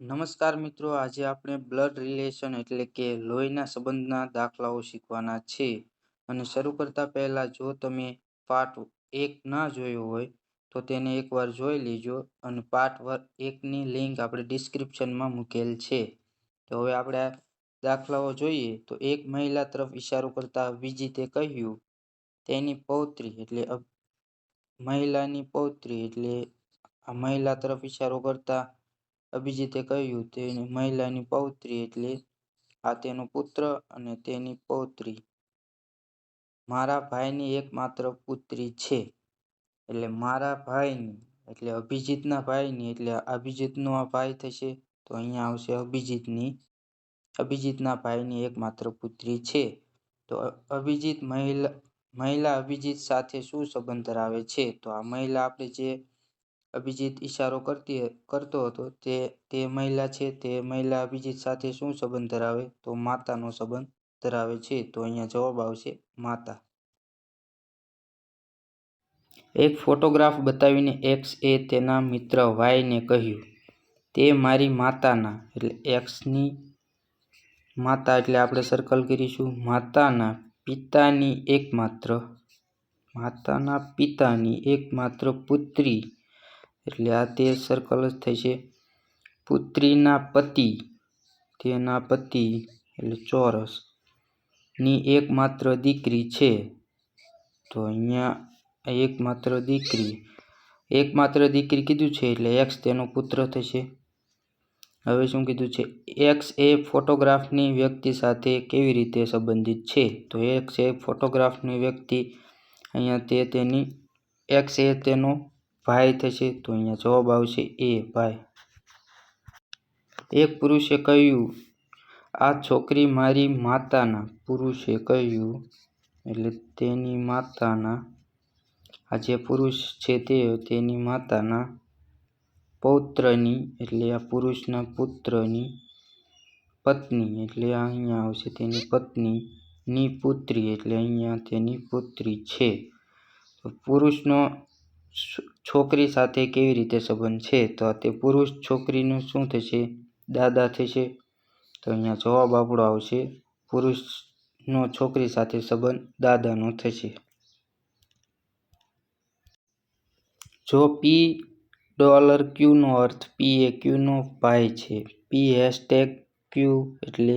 નમસ્કાર મિત્રો, આજે આપણે બ્લડ રિલેશન એટલે કે લોહીના સંબંધના દાખલાઓ શીખવાના છે અને શરૂ કરતા પહેલા જો તમે પાર્ટ એક ના જોયો હોય, તો તેને એકવાર જોઈ લેજો. અને પાર્ટ એકની લિંક આપણે ડિસ્ક્રિપ્શનમાં મૂકેલ છે. તો હવે આપણે દાખલાઓ જોઈએ. તો એક મહિલા તરફ ઇશારો કરતા અભિજીતે કહ્યું, તેની પૌત્રી એટલે મહિલાની પૌત્રી એટલે આ મહિલા તરફ ઇશારો કરતા અભિજીતે કહ્યું, તેની મહિલાની પૌત્રી એટલે આ તેનો પુત્ર અને તેની પૌત્રી. મારા ભાઈની એકમાત્ર પુત્રી છે. એટલે મારા ભાઈની, એટલે અભિજીતના ભાઈની, એટલે અભિજીતનો આ ભાઈ થશે, તો અહીંયા આવશે અભિજીતની, અભિજીતના ભાઈની એકમાત્ર પુત્રી છે. તો અભિજીત મહિલા મહિલા અભિજીત સાથે શું સંબંધ ધરાવે છે? તો આ મહિલા આપણે જે અભિજીત ઇશારો કરતી કરતો હતો. તે તે મહિલા છે, તે મહિલા અભિજીત સાથે શું સંબંધ ધરાવે? તો માતાનો સંબંધ ધરાવે છે. તો અહીંયા જવાબ આવશે, માતા. એક ફોટોગ્રાફ બતાવીને એક્સ એ તેના મિત્ર વાયને કહ્યું, તે મારી માતાના, એટલે એક્સની માતા એટલે આપણે સર્કલ કરીશું. માતાના પિતાની એકમાત્ર, માતાના પિતાની એકમાત્ર પુત્રી એટલે આ તે સર્કલ જ થશે પુત્રીના પતિ, તેના પતિ એટલે ચોરસ. ની એકમાત્ર દીકરી છે. તો અહીંયા એકમાત્ર દીકરી એકમાત્ર દીકરી કીધું છે એટલે એક્સ તેનો પુત્ર થશે. હવે શું કીધું છે? એક્સ એ ફોટોગ્રાફની વ્યક્તિ સાથે કેવી રીતે સંબંધિત છે? તો એક્સ એ ફોટોગ્રાફની વ્યક્તિ, અહીંયા તે તેની એક્સ એ તેનો ભાઈ થશે તો અહીંયા જવાબ આવશે એ ભાઈ. એક પુરુષે કહ્યું, આ છોકરી મારી માતાના. પુરુષે કહ્યું, એટલે તેની માતાના. આ જે પુરુષ છે તે તેની માતાના પૌત્રની, એટલે આ પુરુષના પુત્રની પત્ની, એટલે અહીંયા આવશે તેની પત્ની ની પુત્રી, એટલે અહીંયા તેની પુત્રી છે. પુરુષનો છોકરી સાથે કેવી રીતે સંબંધ છે? તો તે પુરુષ છોકરીનું શું થશે? દાદા થશે? તો અહીંયા જવાબ આપણો આવશે, પુરુષનો છોકરી સાથે સંબંધ દાદાનો થશે. જો પી ડોલર ક્યુનો અર્થ પી એ ક્યુનો ભાઈ છે. પી હેશટેગ ક્યુ એટલે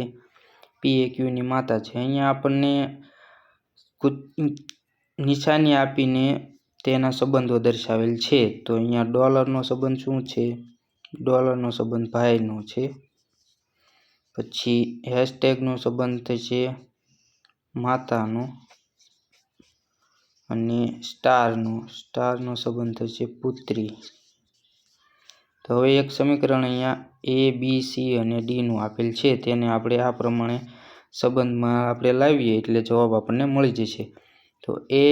પી એ ક્યુની માતા છે. અહીંયા આપણને નિશાની આપીને તેના સંબંધો દર્શાવેલ છે. તો અહીંયા ડોલરનો સંબંધ શું છે? ડોલરનો સંબંધ ભાઈનો છે. પછી હેશટેગનો સંબંધ થશે માતાનો અને સ્ટારનો. સ્ટારનો સંબંધ થશે પુત્રી. તો હવે એક સમીકરણ અહીંયા એ, બી, સી અને ડીનું આપેલ છે. તેને આપણે આ પ્રમાણે સંબંધમાં આપણે લાવીએ એટલે જવાબ આપણને મળી જશે. તો એ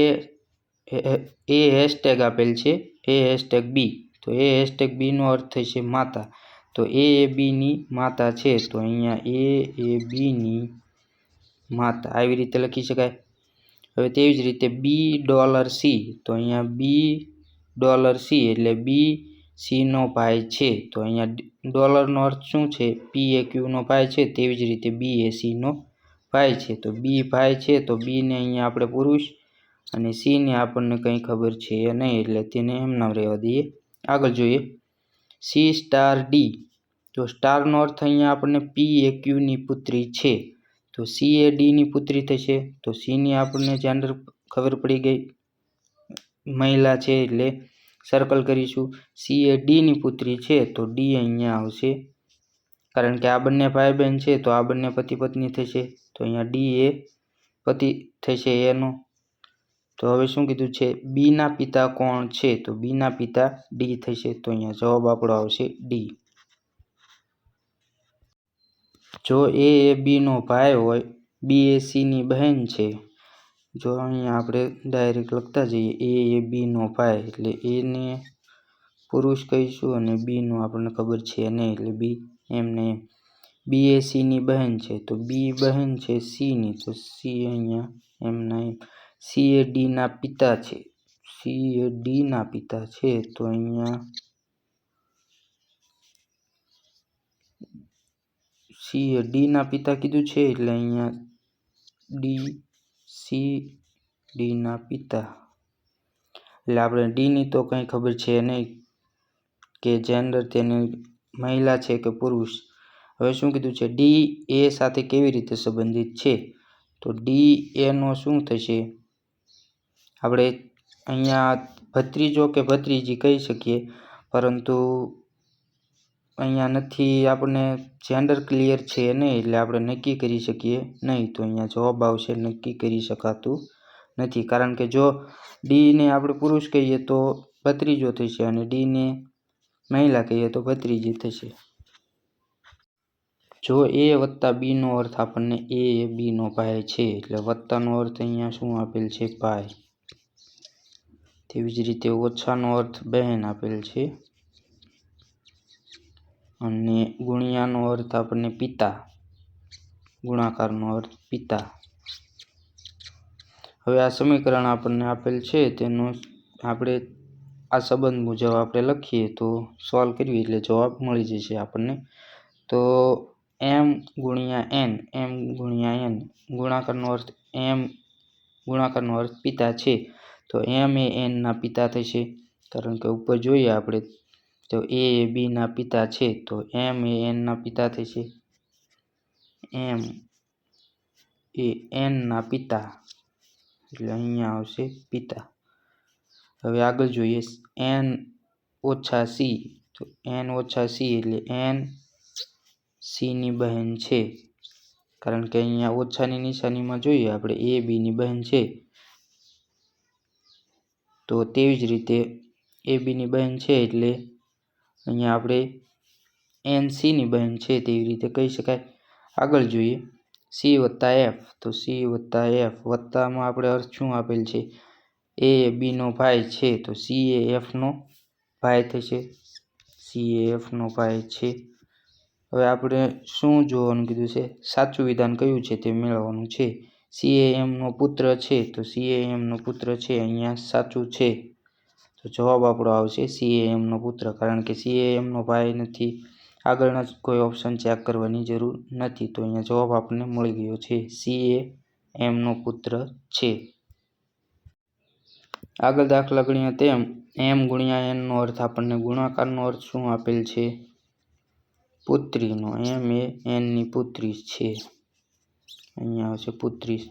એ હેશટેગ આપેલ છે, એ હેશટેગ બી તો એ હેશટેગ બીનો અર્થ થશે માતા. તો એ એ બીની માતા છે, તો અહીંયા એ એ બીની માતા. આવી રીતે લખી શકાય. હવે તેવી જ રીતે બી ડોલર સી તો અહીંયા બી ડોલર સી એટલે બી સીનો ભાઈ છે. તો અહીંયા ડોલરનો અર્થ શું છે? પી એ ક્યુનો ભાઈ છે. તેવી જ રીતે બી એ સીનો ભાઈ છે. તો બી ભાઈ છે. તો બીને અહીંયા આપણે પુરુષ અને સીને આપણને કંઈ ખબર છે નહીં એટલે તેને એમ નામ રહેવા દઈએ. આગળ જોઈએ. C star D. તો સ્ટારનો અર્થ અહીંયા આપણને પી એ ક્યુની પુત્રી છે. તો સી એ ડીની પુત્રી થશે. તો સીની આપણને જેન્ડર ખબર પડી ગઈ, મહિલા છે એટલે સર્કલ કરીશું. સી એ ડીની પુત્રી છે તો ડી અહીંયા આવશે. કારણ કે આ બંને ભાઈ બહેન છે તો આ બંને પતિ પત્ની થશે. તો અહીંયા ડી એ પતિ થશે એનો. તો હવે શું કીધું છે? બીના પિતા કોણ છે? તો બીના પિતા ડી થશે. તો અહીંયા જવાબ આપણો આવશે ડી જો એ એ બીનો ભાઈ હોય બી એ સીની બહેન છે. જો અહીંયા આપણે ડાયરેક્ટ લખતા જઈએ એ એ બીનો ભાઈ, એટલે એને પુરુષ કહીશું અને બીનું આપણને ખબર છે નહીં એટલે બી એમને એમ. બી એ સીની બહેન છે. તો બી બહેન છે સીની તો સી અહીંયા એમના એમ સી એ ડીના પિતા છે. સીએડીના ડીના પિતા છે તો અહીંયા સીએ ડીના પિતા કીધું છે એટલે અહીંયા ડી સી ડીના પિતા. એટલે આપણે ડીની તો કંઈ ખબર છે નહીં કે જેન્ડર તેની મહિલા છે કે પુરુષ. હવે શું કીધું છે? ડી એ સાથે કેવી રીતે સંબંધિત છે? તો ડી એનો શું થશે? આપણે અહીંયા ભત્રીજો કે ભત્રીજી કહી શકીએ, પરંતુ અહીંયા નથી, આપણને જેન્ડર ક્લિયર છે નહીં, એટલે આપણે નક્કી કરી શકીએ નહીં, તો અહીંયા જવાબ આવશે નક્કી કરી શકાતું નથી. કારણ કે જો ડીને આપણે પુરુષ કહીએ તો ભત્રીજો થશે અને ડીને મહિલા કહીએ તો ભત્રીજી થશે. જો એ વત્તા બીનો અર્થ આપણને એ બીનો ભાઈ છે, એટલે વત્તાનો અર્થ અહીંયા શું આપેલ છે? ભાઈ. તેવી જ રીતે ઓછાનો અર્થ બહેન આપેલ છે. અને ગુણ્યાનો અર્થ આપણને પિતા, ગુણાકારનો અર્થ પિતા. હવે આ સમીકરણ આપણને આપેલ છે, તેનો આપણે આ સંબંધ મુજબ આપણે લખીએ તો સોલ્વ કરવી એટલે જવાબ મળી જશે આપણને. તો એમ ગુણ્યા એન એમ ગુણ્યા એન ગુણાકારનો અર્થ એમ ગુણાકારનો અર્થ પિતા છે. તો એમ એ એનના પિતા થશે. કારણ કે ઉપર જોઈએ આપણે, તો એ એ બીના પિતા છે, તો એમ એ એનના પિતા થશે. એમ એ એનના પિતા, એટલે અહીંયા આવશે પિતા. હવે આગળ જોઈએ એન ઓછા સી તો એન ઓછા સી એટલે એન સીની બહેન છે. કારણ કે અહીંયા ઓછાની નિશાનીમાં જોઈએ આપણે એ બીની બહેન છે. તો તેવી જ રીતે એ બીની બહેન છે એટલે અહીંયા આપણે એન સીની બહેન છે તેવી રીતે કહી શકાય. આગળ જોઈએ. સી વત્તા એફ તો સી વત્તા એફ વત્તામાં આપણે અર્થ શું આપેલ છે? એ બીનો ભાઈ છે તો સી એ એફનો ભાઈ થશે. સી એ એફનો ભાઈ છે. હવે આપણે શું જોવાનું કીધું છે? સાચું વિધાન કયું છે તે મેળવવાનું છે? સી એ એમનો પુત્ર છે, તો સીએએમનો પુત્ર છે, અહીંયા સાચું છે. તો જવાબ આપણો આવશે સીએએમનો પુત્ર, કારણ કે સીએએમનો ભાઈ નથી. આગળના જ કોઈ ઓપ્શન ચેક કરવાની જરૂર નથી. તો અહીંયા જવાબ આપણને મળી ગયો છે સી એ એમનો પુત્ર છે. આગળ દાખલા ગણીએ તેમ એમ ગુણ્યા એનનો અર્થ આપણને ગુણાકારનો અર્થ શું આપેલ છે? પુત્રીનો એમ એ એનની પુત્રી છે. અહીંયા આવશે પુત્રી.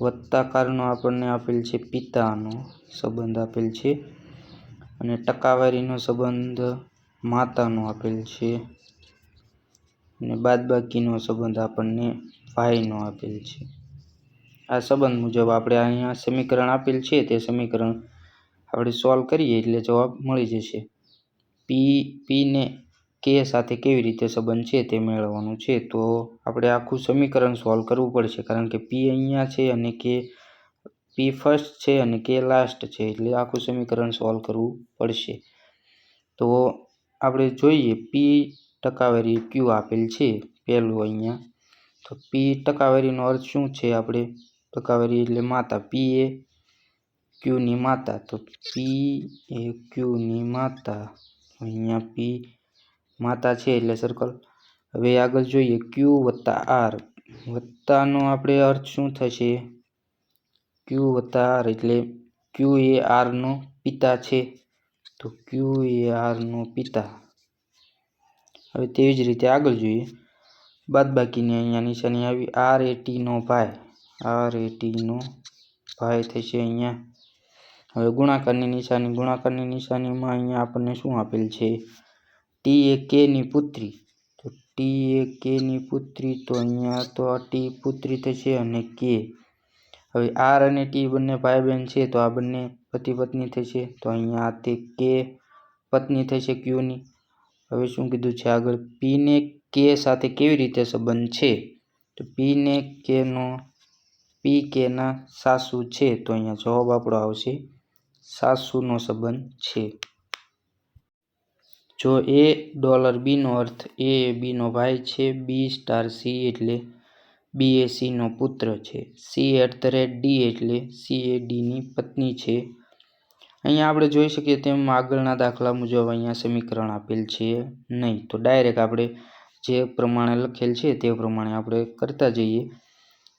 વત્તાકારનો આપણને આપેલ છે પિતાનો સંબંધ આપેલ છે અને ટકાવારીનો સંબંધ માતાનો આપેલ છે અને બાદબાકીનો સંબંધ આપણને ભાઈનો આપેલ છે. આ સંબંધ મુજબ આપણે અહીંયા સમીકરણ આપેલ છે, તે સમીકરણ આપણે સોલ્વ કરીએ એટલે જવાબ મળી જશે. પી પીને કે સાથે કેવી રીતે સંબંધ છે તે મેળવવાનું છે, તો આપણે આખું સમીકરણ સોલ્વ કરવું પડશે. કારણ કે પી અહીંયા છે અને કે પી ફર્સ્ટ છે અને કે લાસ્ટ છે, એટલે આખું સમીકરણ સોલ્વ કરવું પડશે. તો આપણે જોઈએ પી ટકાવારી ક્યુ આપેલ છે, પહેલું અહીંયા. તો પી ટકાવારીનો અર્થ શું છે આપણે? ટકાવારી એટલે માતા. પી એ ક્યુની માતા. તો પી એ ક્યુની માતા. અહીંયા પી માતા છે એટલે સર્કલ હવે આગળ જોઈએ ક્યુ વત્તા આર વત્તાનો આપણે અર્થ શું થશે? ક્યુ વત્તા આર એટલે ક્યુ એ આરનો પિતા છે. તો ક્યુ એ આરનો પિતા. હવે તેવી જ રીતે આગળ જોઈએ. બાદબાકીની અહીંયા નિશાની આવી. આર એ ટીનો ભાઈ. આર એ ટીનો ભાઈ થશે અહીંયા. હવે ગુણાકારની નિશાની. ગુણાકારની નિશાનીમાં અહીંયા આપણને શું આપેલ છે? ટી એ કેની પુત્રી. તો ટી એ કેની પુત્રી તો અહીંયા તો આ ટી પુત્રી થશે અને કે. હવે આર અને ટી બંને ભાઈ બહેન છે તો આ બંને પતિ પત્ની થશે. તો અહીંયા તે કે પત્ની થશે ક્યુની? હવે શું કીધું છે આગળ? પીને કે સાથે કેવી રીતે સંબંધ છે? તો પીને કેનો પી કેના સાસુ છે તો અહીંયા જવાબ આપણો આવશે સાસુનો સંબંધ છે. જો એ ડોલર બીનો અર્થ એ બીનો ભાઈ છે, બી સ્ટાર સી એટલે બી એ સીનો પુત્ર છે. C at the rate D એટલે સી એ ડીની પત્ની છે. અહીંયા આપણે જોઈ શકીએ તેમ આગળના દાખલા મુજબ અહીંયા સમીકરણ આપેલ છે નહીં. તો ડાયરેક્ટ આપણે જે પ્રમાણે લખેલ છે તે પ્રમાણે આપણે કરતા જઈએ.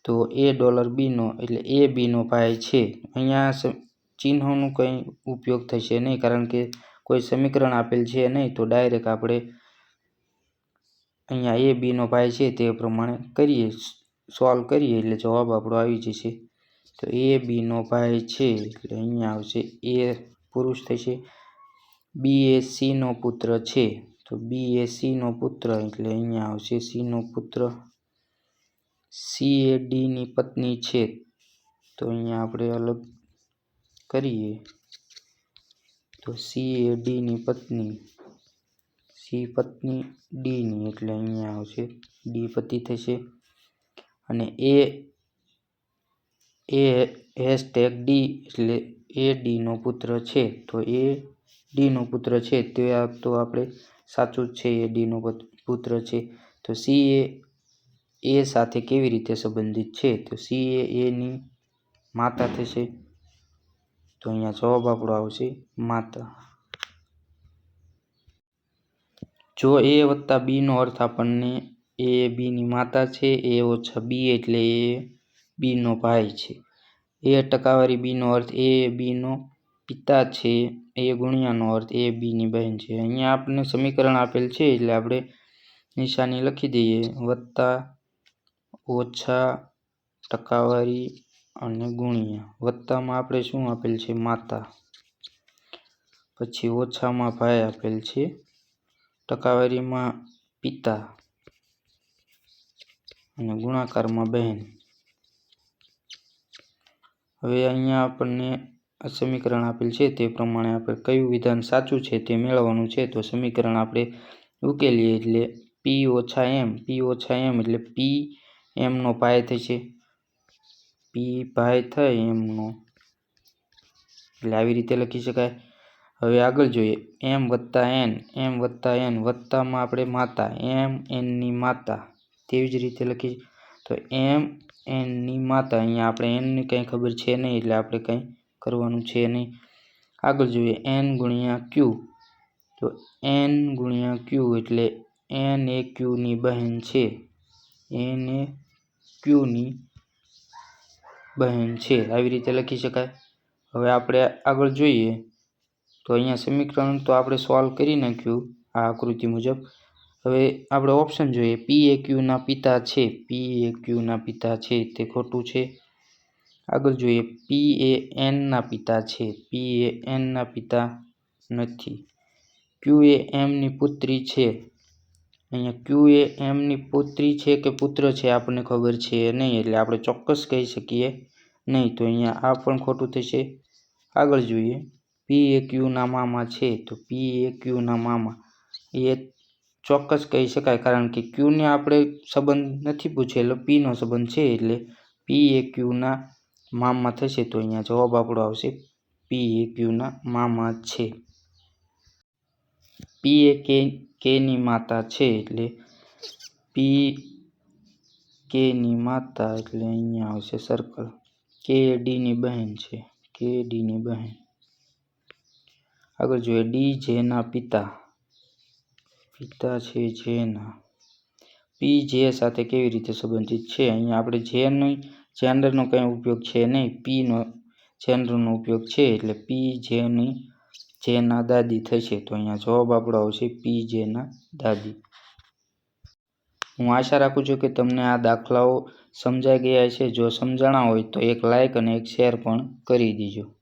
તો એ ડોલર બીનો એટલે એ બીનો ભાઈ છે. અહીંયા ચિહ્નોનું કંઈ ઉપયોગ થશે નહીં કારણ કે કોઈ સમીકરણ આપેલ છે નહીં તો ડાયરેક્ટ આપણે અહીંયા એ બીનો ભાઈ છે તે પ્રમાણે કરીએ સોલ્વ કરીએ એટલે જવાબ આપણો આવી જશે. તો એ બીનો ભાઈ છે એટલે અહીંયા આવશે એ પુરુષ થશે. બી એ સીનો પુત્ર છે. તો બી એ સીનો પુત્ર એટલે અહીંયા આવશે સીનો પુત્ર. સી એ ડીની પત્ની છે. તો અહીંયા આપણે અલગ કરીએ. તો સી એ ડીની પત્ની. સી પત્ની ડીની એટલે અહીંયા આવશે. ડી પતિ થશે. અને એ એ હેશટેગ ડી એટલે એ ડીનો પુત્ર છે. તો એ ડીનો પુત્ર છે. તે તો આપણે સાચું જ છે એ ડીનો પુત્ર છે. તો સી એ એ સાથે કેવી રીતે સંબંધિત છે? તો સી એ એની માતા થશે. તો અહીંયા જવાબ આપણો આવશે માતા જો એ વત્તા બીનો અર્થ આપણને એ બીની માતા છે, એ ઓછા બી એટલે એ બીનો ભાઈ છે. એ ટકાવારી બીનો અર્થ એ બીનો પિતા છે, એ ગુણ્યાનો અર્થ એ બીની બહેન છે. અહીંયા આપણને સમીકરણ આપેલ છે એટલે આપણે નિશાની લખી દઈએ. વત્તા ઓછા ટકાવારી અને ગુણ્યા. વત્તામાં આપણે શું આપેલ છે? માતા. પછી ઓછામાં ભાઈ આપેલ છે ટકાવારીમાં પિતા અને ગુણાકારમાં બહેન. હવે અહીંયા આપણને સમીકરણ આપેલ છે તે પ્રમાણે આપણે કયું વિધાન સાચું છે તે મેળવવાનું છે તો સમીકરણ આપણે ઉકેલીએ એટલે પી ઓછા એમ પી ઓછા એમ એટલે પી એમનો પાય થશે. પી ભાઈ થાય એમનો. એટલે આવી રીતે લખી શકાય. હવે આગળ જોઈએ. એમ વત્તા એન, એમ વત્તા એન, વત્તામાં આપણે માતા, એમ એનની માતા. તેવી જ રીતે લખી તો એમ એનની માતા, અહીંયા આપણે એનની કંઈ ખબર છે નહીં, એટલે આપણે કંઈ કરવાનું છે નહીં. આગળ જોઈએ. એન ગુણ્યા ક્યુ? તો એન ગુણ્યા ક્યુ એટલે એન એ ક્યુની બહેન છે. એન એ ક્યુની બહેન છે, આવી રીતે લખી શકાય. હવે આપણે આગળ જોઈએ. તો અહીંયા સમીકરણ તો આપણે સોલ્વ કરી નાખ્યું, આ આકૃતિ મુજબ. હવે આપણે ઓપ્શન જોઈએ. પી એ ક્યુના પિતા છે. પી એ ક્યુના પિતા છે, તે ખોટું છે. આગળ જોઈએ. પી એ એનના પિતા છે. પી એ એનના પિતા નથી. ક્યુ એ એમની પુત્રી છે. અહીંયા ક્યુ એ એમની પુત્રી છે કે પુત્ર છે આપણને ખબર છે નહીં, એટલે આપણે ચોક્કસ કહી શકીએ નહીં. તો અહીંયા આ પણ ખોટું થશે. આગળ જોઈએ. પી એ ક્યુના મામા છે તો પી એ ક્યુના મામા. એ ચોક્કસ કહી શકાય કારણ કે ક્યુને આપણે સંબંધ નથી પૂછેલો. પીનો સંબંધ છે એટલે પી એ ક્યુના મામા થશે તો અહીંયા જવાબ આપણો આવશે પી એ ક્યુના મામા છે. પી એ કે કેની માતા છે એટલે પી કેની માતા એટલે અહીંયા આવશે સર્કલ કે ડીની બહેન છે. કે ડીની બહેન. આગળ જોઈએ. ડી જેના પિતા. પિતા છે જેના. પી જે સાથે કેવી રીતે સંબંધિત છે? અહીંયા આપણે જેની જેન્ડરનો કંઈ ઉપયોગ છે નહીં. પીનો જેન્ડરનો ઉપયોગ છે એટલે પી જેની જેના દાદી થશે તો અહીંયા જવાબ આપણો આવશે પી જેના દાદી. હું આશા રાખું છું કે તમને આ દાખલાઓ સમજાઈ ગયા છે જો સમજાણા હોય તો એક લાઇક અને એક શેર પણ કરી દીજો.